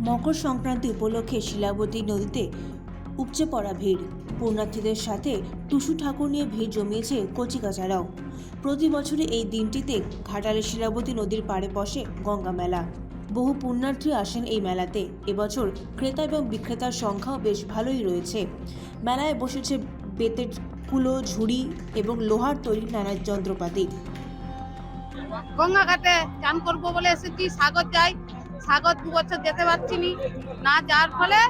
মকর সংক্রান্তি উপলক্ষে শিলাবতী নদীতে উপচে পড়া ভিড়। পুণ্যার্থীদের সাথে টুসু ঠাকুর নিয়ে ভিড় জমিয়েছে কচিকাচারাও। প্রতি বছরে এই দিনটিতে ঘাটালে শিলাবতী নদীর পাড়ে বসে গঙ্গা মেলা। বহু পুণ্যার্থী আসেন এই মেলাতে। এবছর ক্রেতা এবং বিক্রেতার সংখ্যাও বেশ ভালোই রয়েছে। মেলায় বসেছে বেতের কুলো, ঝুড়ি এবং লোহার তৈরি নানা যন্ত্রপাতি। গঙ্গা ঘাটে চান করব বলে এসেছি সাগর যাই সাগর দু বছর যেতে পারছি নি না যাওয়ার ফলে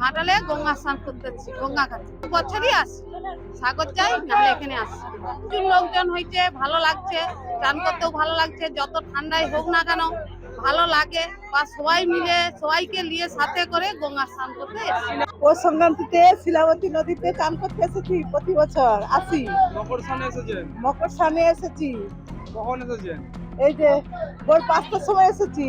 ঘাটালে গঙ্গা স্নান করতে গঙ্গা ঘাটে। দু বছরই আসি। সাগর যাই নাহলে এখানে আসি। প্রচুর লোকজন হয়েছে ভালো লাগছে চান করতেও ভালো লাগছে যত ঠান্ডায় হোক না কেন ভালো লাগে। বা সবাই মিলে সবাইকে নিয়ে সাথে করে গঙ্গা স্নান করতে পৌষ সংক্রান্তিতে শিলাবতী নদীতে চান করতে এসেছি প্রতি বছর আসি। মকর স্থানে এসেছেন? মকর স্নানে এসেছি। কখন এসেছেন? এই যে ভোর পাঁচটার সময় এসেছি।